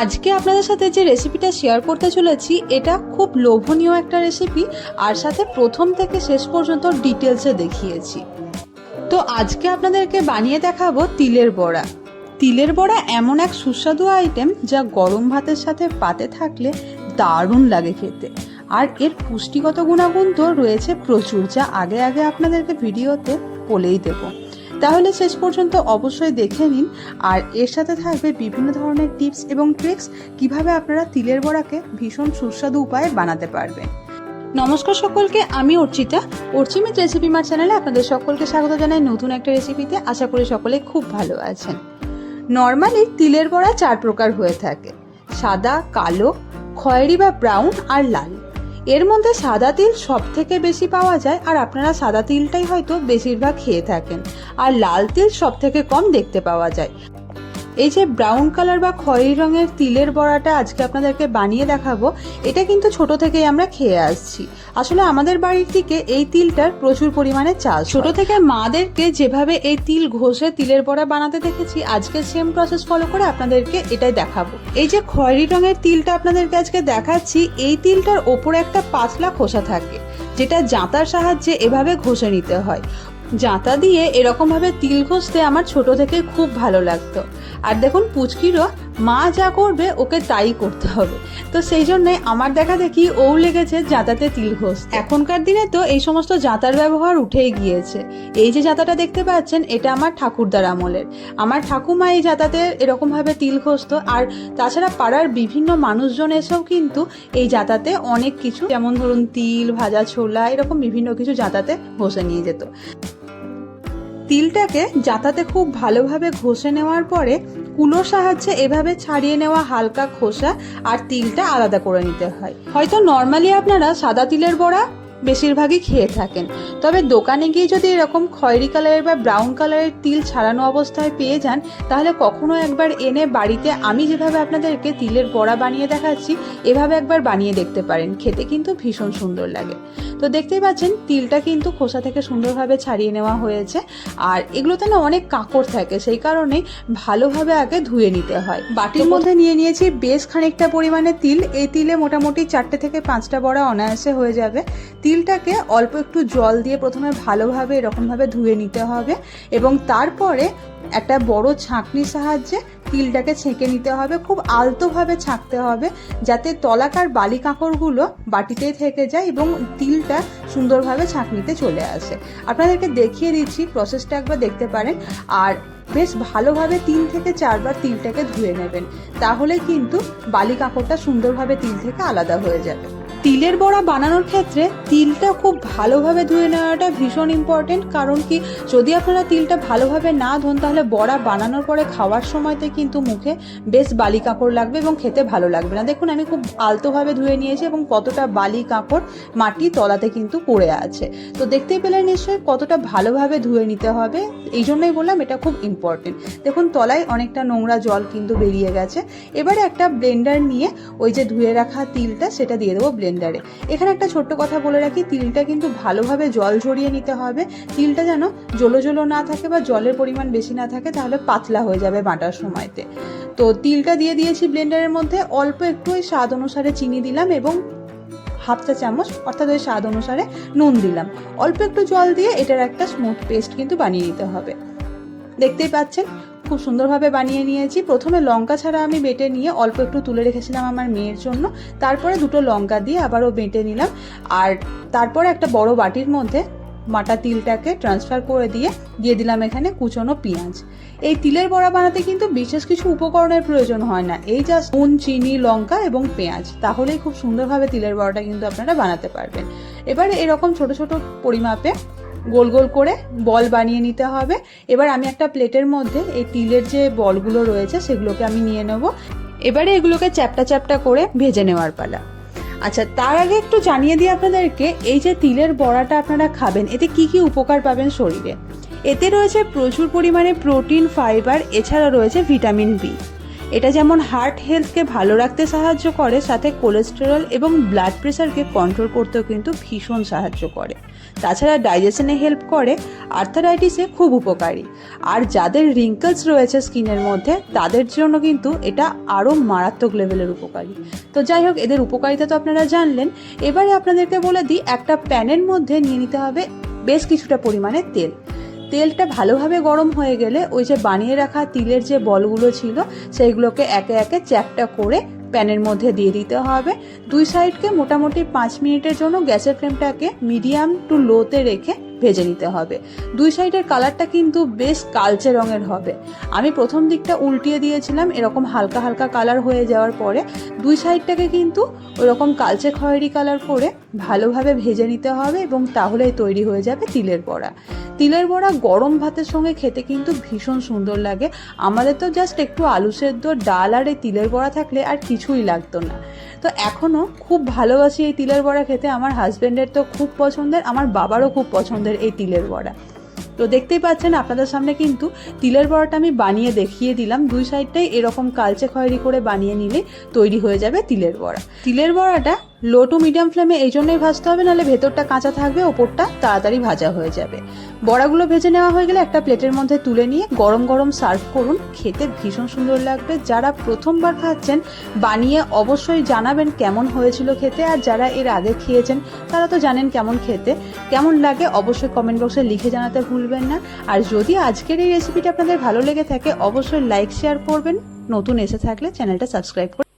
আজকে আপনাদের সাথে যে রেসিপিটা শেয়ার করতে চলেছি, এটা খুব লোভনীয় একটা রেসিপি আর সাথে প্রথম থেকে শেষ পর্যন্ত ডিটেলসে দেখিয়েছি। তো আজকে আপনাদেরকে বানিয়ে দেখাবো তিলের বড়া। তিলের বড়া এমন এক সুস্বাদু আইটেম যা গরম ভাতের সাথে পাতে থাকলে দারুণ লাগে খেতে। আর এর পুষ্টিগত গুণাগুণ তো রয়েছে প্রচুর, যা আগে আগে আপনাদেরকে ভিডিওতে বলেই দেবো। তাহলে শেষ পর্যন্ত অবশ্যই দেখে নিন। আর এর সাথে থাকবে বিভিন্ন ধরনের টিপস এবং ট্রিক্স কীভাবে আপনারা তিলের বড়াকে ভীষণ সুস্বাদু উপায়ে বানাতে পারবেন। নমস্কার সকলকে, আমি অর্চিতা। অর্চিমিত রেসিপি মার চ্যানেলে আপনাদের সকলকে স্বাগত জানাই নতুন একটা রেসিপিতে আশা করি সকলে খুব ভালো আছেন। নর্মালি তিলের বড়া চার প্রকার হয়ে থাকে। সাদা, কালো, খয়েরি বা ব্রাউন আর লাল। এর মধ্যে সাদা তিল সব থেকে বেশি পাওয়া যায়, আর আপনারা সাদা তিলটাই হয়তো বেশিরভাগ খেয়ে থাকেন। আর লাল তিল সব থেকে কম দেখতে পাওয়া যায়। এই যে ব্রাউন কালার বা খয়েরি রঙের তিলের বড়াটা আজকে আপনাদেরকে বানিয়ে দেখাবো, এটা কিন্তু ছোট থেকেই আমরা খেয়ে আসছি। আসলে আমাদের বাড়ির দিকে এই তিলটার প্রচুর পরিমাণে চাষ ছোট থেকে মাদেরকে যেভাবে এই তিল ঘষে তিলের বড়া বানাতে দেখেছি, আজকে সেম প্রসেস ফলো করে আপনাদেরকে এটাই দেখাবো। এই যে খয়েরি রঙের তিলটা আপনাদেরকে আজকে দেখাচ্ছি, এই তিলটার ওপরে একটা পাতলা খোসা থাকে, যেটা জাঁতার সাহায্যে এভাবে ঘষে নিতে হয়। জাঁতা দিয়ে এরকমভাবে তিল ঘষতে আমার ছোট থেকে খুব ভালো লাগতো। আর দেখুন, পুচকিরও মা যা করবে, ওকে তাই করতে হবে। তো সেই জন্যে আমার দেখা দেখি ও লেগেছে জাঁতাতে তিল ঘোষ এখনকার দিনে তো এই সমস্ত জাঁতার ব্যবহার উঠেই গিয়েছে। এই যে জাঁতাটা দেখতে পাচ্ছেন, এটা আমার ঠাকুরদার আমলের। আমার ঠাকুমা এই জাঁতাতে এরকমভাবে তিল ঘষতো। আর তাছাড়া পাড়ার বিভিন্ন মানুষজন এসেও কিন্তু এই জাঁতাতে অনেক কিছু, যেমন ধরুন তিল, ভাজা ছোলা, এরকম বিভিন্ন কিছু জাঁতাতে ঘষে নিয়ে যেত। তিলটাকে জাতাতে খুব ভালোভাবে ঘষে নেওয়ার পরে কুলোর সাহায্যে এভাবে ছাড়িয়ে নেওয়া হালকা খোসা আর তিলটা আলাদা করে নিতে হয়। হয়তো নর্মালি আপনারা সাদা তিলের বড়া বেশিরভাগই খেয়ে থাকেন। তবে দোকানে গিয়ে যদি এরকম খয়েরি কালারের বা ব্রাউন কালারের তিল ছাড়ানো অবস্থায় পেয়ে যান, তাহলে কখনো একবার এনে বাড়িতে আমি যেভাবে আপনাদেরকে তিলের বড়া বানিয়ে দেখাচ্ছি, এভাবে একবার বানিয়ে দেখতে পারেন। খেতে কিন্তু ভীষণ সুন্দর লাগে। তো দেখতেই পাচ্ছেন, তিলটা কিন্তু খোসা থেকে সুন্দরভাবে ছাড়িয়ে নেওয়া হয়েছে। আর এগুলোতে না অনেক কাঁকড় থাকে, সেই কারণে ভালোভাবে আগে ধুয়ে নিতে হয়। বাটির মধ্যে নিয়ে নিয়েছি বেশ খানিকটা পরিমাণে তিল। এই তিলে মোটামুটি চারটে থেকে পাঁচটা বড়া অনায়াসে হয়ে যাবে। তিলটাকে অল্প একটু জল দিয়ে প্রথমে ভালোভাবে, এরকমভাবে ধুয়ে নিতে হবে এবং তারপরে একটা বড় ছাঁকনির সাহায্যে তিলটাকে ছেঁকে নিতে হবে, খুব আলতোভাবে ছাঁকতে হবে যাতে তলাকার বালি কাঁকড়গুলো বাটিতেই থেকে যায় এবং তিলটা সুন্দরভাবে ছাঁকনিতে চলে আসে। আপনাদেরকে দেখিয়ে দিচ্ছি, প্রসেসটা একবার দেখতে পারেন আর বেশ ভালোভাবে তিন থেকে চারবার তিলটাকে ধুয়ে নেবেন, তাহলে কিন্তু বালি কাঁকড়টা সুন্দরভাবে তিল থেকে আলাদা হয়ে যাবে। তিলের বড়া বানানোর ক্ষেত্রে তিলটা খুব ভালোভাবে ধুয়ে নেওয়াটা ভীষণ ইম্পর্টেন্ট কারণ কি যদি আপনারা তিলটা ভালোভাবে না ধোন, তাহলে বড়া বানানোর পরে খাওয়ার সময়তে কিন্তু মুখে বেশ বালি কাঁকড় লাগবে এবং খেতে ভালো লাগবে না। দেখুন, আমি খুব আলতোভাবে ধুয়ে নিয়েছি এবং কতটা বালি কাঁকড় মাটি তলাতে কিন্তু পড়ে আছে। তো দেখতেই পেলে নিশ্চয়ই কতটা ভালোভাবে ধুয়ে নিতে হবে, এই জন্যই বললাম এটা খুব ইম্পর্টেন্ট দেখুন, তলায় অনেকটা নোংরা জল কিন্তু বেরিয়ে গেছে। এবারে একটা ব্লেন্ডার নিয়ে ওই যে ধুয়ে রাখা তিলটা সেটা দিয়ে দেবো ব্লেন্ডারে এখানে একটা ছোট্ট কথা বলে রাখি, তিলটা কিন্তু ভালোভাবে জল ঝরিয়ে নিতে হবে। তিলটা যেন জলো জলো না থাকে বা জলের পরিমাণ বেশি না থাকে, তাহলে পাতলা হয়ে যাবে বাটার সময়তে। তো তিলটা দিয়ে দিয়েছি ব্লেন্ডারের মধ্যে, অল্প একটু ওই স্বাদ অনুসারে চিনি দিলাম এবং হাফ চা চামচ, অর্থাৎ ওই স্বাদ অনুসারে নুন দিলাম। অল্প একটু জল দিয়ে এটার একটা স্মুথ পেস্ট কিন্তু বানিয়ে নিতে হবে। দেখতেই পাচ্ছেন খুব সুন্দরভাবে বানিয়ে নিয়েছি। প্রথমে লঙ্কা ছাড়া আমি বেটে নিয়ে অল্প একটু তুলে রেখেছিলাম আমার মেয়ের জন্য। তারপরে দুটো লঙ্কা দিয়ে আবারও বেটে নিলাম। আর তারপরে একটা বড় বাটির মধ্যে মাটা তিলটাকে ট্রান্সফার করে দিয়ে দিয়ে দিলাম এখানে কুচনো পেঁয়াজ। এই তিলের বড়া বানাতে কিন্তু বিশেষ কিছু উপকরণের প্রয়োজন হয় না। এই জাস্ট নুন, চিনি, লঙ্কা এবং পেঁয়াজ। তাহলেই খুব সুন্দরভাবে তিলের বড়াটা কিন্তু আপনারা বানাতে পারবেন। এবারে এরকম ছোট ছোট পরিমাপে গোল গোল করে বল বানিয়ে নিতে হবে। এবার আমি একটা প্লেটের মধ্যে এই তিলের যে বলগুলো রয়েছে সেগুলোকে আমি নিয়ে নেব। এবারে এগুলোকে চ্যাপটা চ্যাপটা করে ভেজে নেওয়ার পালা। আচ্ছা তার আগে একটু জানিয়ে দিই আপনাদেরকে, এই যে তিলের বড়াটা আপনারা খাবেন, এতে কি কি উপকার পাবেন শরীরে? এতে রয়েছে প্রচুর পরিমাণে প্রোটিন, ফাইবার, এছাড়া রয়েছে ভিটামিন বি। এটা যেমন হার্ট হেলথকে ভালো রাখতে সাহায্য করে, সাথে কোলেস্টেরল এবং ব্লাড প্রেশারকে কন্ট্রোল করতেও কিন্তু ভীষণ সাহায্য করে। তাছাড়া ডাইজেশনে হেল্প করে আর্থারাইটিসে খুব উপকারী। আর যাদের রিঙ্কলস রয়েছে স্কিনের মধ্যে, তাদের জন্য কিন্তু এটা আরও মারাত্মক লেভেলের উপকারী। তো যাই হোক, এদের উপকারিতা তো আপনারা জানলেন। এবারে আপনাদেরকে বলে দিই, একটা প্যানের মধ্যে নিয়ে নিতে হবে বেশ কিছুটা পরিমাণে তেল। তেলটা ভালোভাবে গরম হয়ে গেলে ওই যে বানিয়ে রাখা তিলের যে বলগুলো ছিল, সেইগুলোকে একে একে চ্যাপটা করে প্যানের মধ্যে দিয়ে দিতে হবে। দুই সাইডকে মোটামুটি পাঁচ মিনিটের জন্য গ্যাসের ফ্লেমটাকে মিডিয়াম টু লোতে রেখে ভেজে নিতে হবে। দুই সাইডের কালারটা কিন্তু বেশ কালচে রঙের হবে। আমি প্রথম দিকটা উল্টিয়ে দিয়েছিলাম, এরকম হালকা হালকা কালার হয়ে যাওয়ার পরে দুই সাইডটাকে কিন্তু ওরকম কালচে খয়েরি কালার করে ভালোভাবে ভেজে নিতে হবে এবং তাহলেই তৈরি হয়ে যাবে তিলের বড়া। তিলের বড়া গরম ভাতের সঙ্গে খেতে কিন্তু ভীষণ সুন্দর লাগে। আমাদের তো জাস্ট একটু আলু সেদ্ধ, ডাল আর এই তিলের বড়া থাকলে আর কিছুই লাগতো না। তো এখনও খুব ভালোবাসি এই তিলের বড়া খেতে। আমার হাজব্যান্ডের তো খুব পছন্দের, আমার বাবারও খুব পছন্দের এই তিলের বড়া। তো দেখতেই পাচ্ছেন আপনাদের সামনে কিন্তু তিলের বড়াটা আমি বানিয়ে দেখিয়ে দিলাম। দুই সাইডটাই এরকম কালচে খয়েরি করে বানিয়ে নিলে তৈরি হয়ে যাবে তিলের বড়া। তিলের বড়াটা লো টু মিডিয়াম ফ্লেমে এই জন্যই ভাজতে হবে, নাহলে ভেতরটা কাঁচা থাকবে, ওপরটা তাড়াতাড়ি ভাজা হয়ে যাবে। বড়াগুলো ভেজে নেওয়া হয়ে গেলে একটা প্লেটের মধ্যে তুলে নিয়ে গরম গরম সার্ভ করুন। খেতে ভীষণ সুন্দর লাগবে। যারা প্রথমবার খাচ্ছেন, বানিয়ে অবশ্যই জানাবেন কেমন হয়েছিল খেতে। আর যারা এর আগে খেয়েছেন, তারা তো জানেন কেমন খেতে। কেমন লাগে অবশ্যই কমেন্ট বক্সে লিখে জানাতে ভুলবেন না। আর যদি আজকের এই রেসিপিটা আপনাদের ভালো লেগে থাকে, অবশ্যই লাইক শেয়ার করবেন। নতুন এসে থাকলে চ্যানেলটা সাবস্ক্রাইব করে